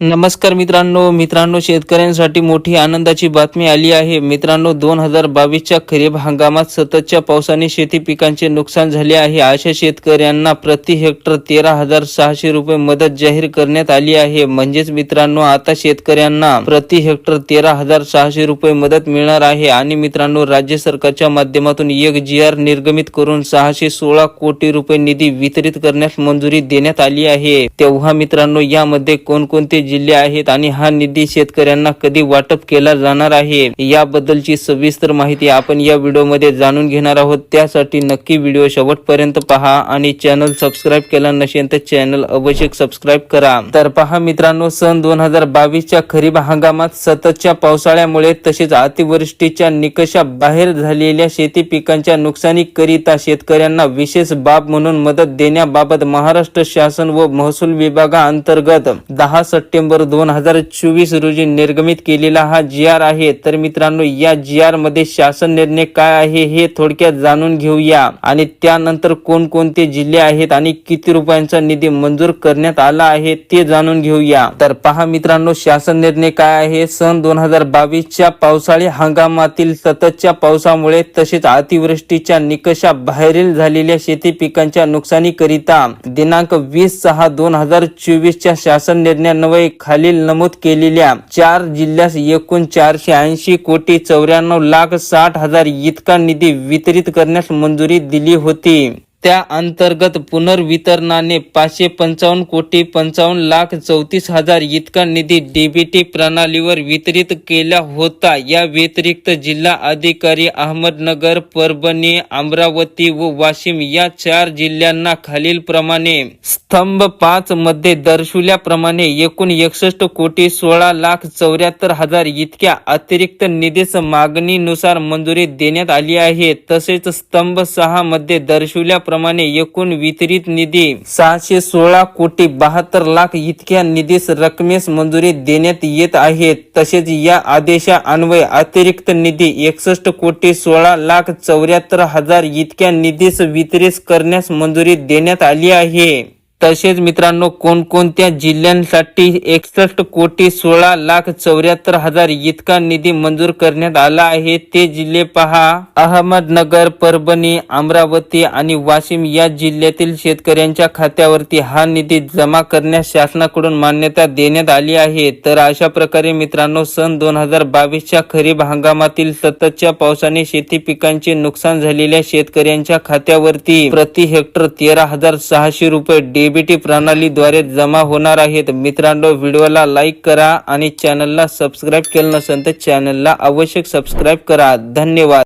नमस्कार मित्रांनो मित्रांनो शेतकऱ्यांसाठी मोठी आनंदाची बातमी आली आहे. मित्रांनो दोन हजार बावीसच्या खरीप हंगामात सततच्या पावसाने शेती पिकांचे नुकसान झाले आहे. अशा शेतकऱ्यांना प्रति हेक्टर तेरा हजार सहाशे रुपये मदत जाहीर करण्यात आली आहे. म्हणजेच मित्रांनो आता शेतकऱ्यांना प्रति हेक्टर तेरा हजार सहाशे रुपये मदत मिळणार आहे. आणि मित्रांनो राज्य सरकारच्या माध्यमातून एक जी आर निर्गमित करून सहाशे सोळा कोटी रुपये निधी वितरित करण्यास मंजुरी देण्यात आली आहे. तेव्हा मित्रांनो यामध्ये कोणकोणते जिल्हे आहेत आणि हा निधी शेतकऱ्यांना कधी वाटप केला जाणार आहे याबद्दलची सविस्तर माहिती आपण या व्हिडिओमध्ये जाणून घेणार आहोत. त्यासाठी नक्की व्हिडिओ शेवटपर्यंत पहा आणि चॅनल सबस्क्राईब केला नसेल तर चॅनल अवश्य सबस्क्राईब करा. तर पहा मित्रांनो सन दोन हजार बावीसच्या खरीप हंगामात सततच्या पावसाळ्यामुळे तसेच अतिवृष्टीच्या निकषा बाहेर झालेल्या शेती पिकांच्या नुकसानीकरिता शेतकऱ्यांना विशेष बाब म्हणून मदत देण्याबाबत महाराष्ट्र शासन व महसूल विभागाअंतर्गत दहा सट्टे सप्टेंबर दोन हजार चोवीस रोजी निर्गमित केलेला हा जी आर आहे. तर मित्रांनो या जी आरमध्ये शासन निर्णय काय आहे हे थोडक्यात जाणून घेऊया. आणि त्यानंतर कोणकोणते जिल्हे आहेत आणि किती रुपयांचा निधी मंजूर करण्यात आला आहे ते जाणून घेऊया. तर पहा मित्रांनो शासन निर्णय काय आहे? सन दोन हजार बावीसच्या पावसाळी हंगामातील सततच्या पावसामुळे तसेच अतिवृष्टीच्या निकषा बाहेरील झालेल्या शेती पिकांच्या नुकसानीकरिता दिनांक वीस सहा दोन हजार चोवीसच्या शासन निर्णयान्वये खालील नमूद केलेल्या चार जिल्ह्यास एकूण चारशे ऐंशी कोटी चौऱ्याण्णव लाख साठ हजार इतका निधी वितरित करण्यास मंजुरी दिली होती. त्या अंतर्गत पुनर्वितरणाने पाचशे पंचावन्न कोटी पंचावन्न लाख चौतीस हजार इतका निधी डीबीटी प्रणालीवर वितरित केला होता. या व्यतिरिक्त जिल्हा अधिकारी अहमदनगर परभणी अमरावती व वाशिम या चार जिल्ह्यांना खालील प्रमाणे स्तंभ पाच मध्ये दर्शवल्याप्रमाणे एकूण एकसष्ट कोटी सोळा लाख चौऱ्याहत्तर हजार इतक्या अतिरिक्त निधीस मागणीनुसार मंजुरी देण्यात आली आहे. तसेच स्तंभ सहा मध्ये दर्शवल्याप्रमाणे एकूण वितरित निधी सहाशे सोळा कोटी बहात्तर लाख इतक्या निधीस रकमेस मंजुरी देण्यात येत आहे. तसेच या आदेशा अन्वये अतिरिक्त निधी एकसष्ट कोटी सोळा लाख चौऱ्याहत्तर हजार इतक्या निधीस वितरित करण्यास मंजुरी देण्यात आली आहे. तसेच मित्रांनो कोणकोणत्या जिल्ह्यांसाठी एकसष्ट कोटी सोळा लाख चौऱ्याहत्तर हजार इतका निधी मंजूर करण्यात आला आहे ते जिल्हे पहा. अहमदनगर परभणी अमरावती आणि वाशिम या जिल्ह्यातील शेतकऱ्यांच्या खात्यावरती हा निधी जमा करण्यास शासनाकडून मान्यता देण्यात आली आहे. तर अशा प्रकारे मित्रांनो सन दोन हजार बावीसच्या खरीप हंगामातील सततच्या पावसाने शेती पिकांचे नुकसान झालेल्या शेतकऱ्यांच्या खात्यावरती प्रति हेक्टर तेरा हजार सहाशे रुपये डीबीटी प्रणालीद्वारे जमा होणार आहेत. मित्रांनो व्हिडिओला लाईक करा आणि चॅनलला सबस्क्राईब केलं नसेल तर चॅनलला आवश्यक सबस्क्राईब करा. धन्यवाद.